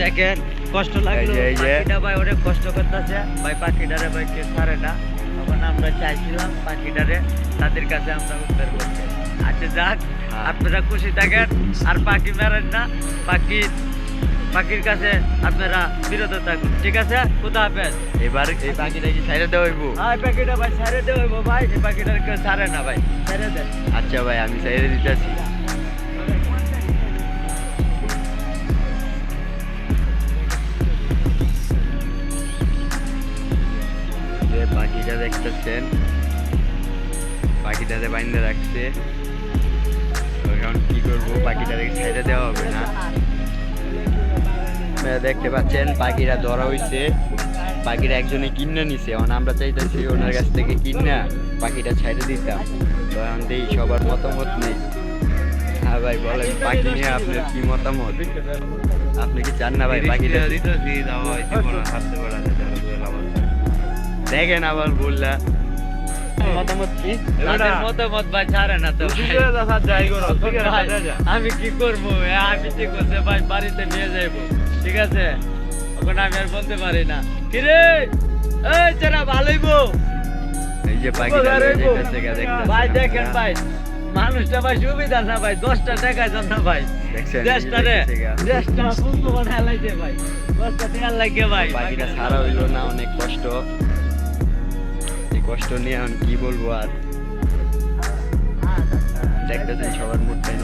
দেখেন কষ্ট লাগল কষ্ট করতেছে ভাই পাখিটারে ভাই কে ছাড়ে না তখন আমরা চাইছিলাম পাখিটারে তাদের কাছে আমরা উদ্ধার করতে আচ্ছা যাক। আপনারা খুশি থাকেন আর পাখি মেরেন না পাখি পাখির কাছে আপনারা বিরত থাকুন। ঠিক আছে? খুদা হাফেজ। এবার এই পাখিটা কি সাইডে দেওয়া হইব। হ্যাঁ পাখিটা ভাই ছেড়ে দেবো ভাই এই পাখিটার কেউ ছাড়ে না ভাই। ছেড়ে দেন। আচ্ছা ভাই আমি সাইডে দিতেছি। পাখিটা দেখতেছেন। পাখিটাতে বাইন্দে রাখছে। এখন কি করব? পাখিটাকে সাইডে দেওয়া হবে। আপনারা দেখতে পাচ্ছেন পাখিরা ধরা হইছে। পাখিরা একজনে কিনে নিছে। এখন আমরা চাইতেছি ওনার কাছ থেকে কিনা পাখিটা ছাইড়ে দিতাম। তো এখন দেখি সবার মতামত নেই। হ্যাঁ ভাই বলেন পাখি নিয়ে আপনার কি মতামত? আপনি কি চান না ভাই পাখিটা? দেখেন আবার বললা আমি কি করব আমি ঠিক করছে ভাই বাড়িতে নিয়ে যাইবো। ঠিক আছে? ওখানে আমি আর বলতে পারি না। কিরে এই চেনা ভালোই বউ এই যে ভাই দেখেন ভাই মানুষটা ভাই সুবিধা না ভাই দশটা টাকায় যান না ভাই দেশটা রে দেশটা ভাই। দশটা টাকা লাগে ভাই। পাখিটা ছাড়া হইল না অনেক কষ্ট। কষ্ট নিয়ে এখন কি বলব আর? দেখতেছেন সবার গেল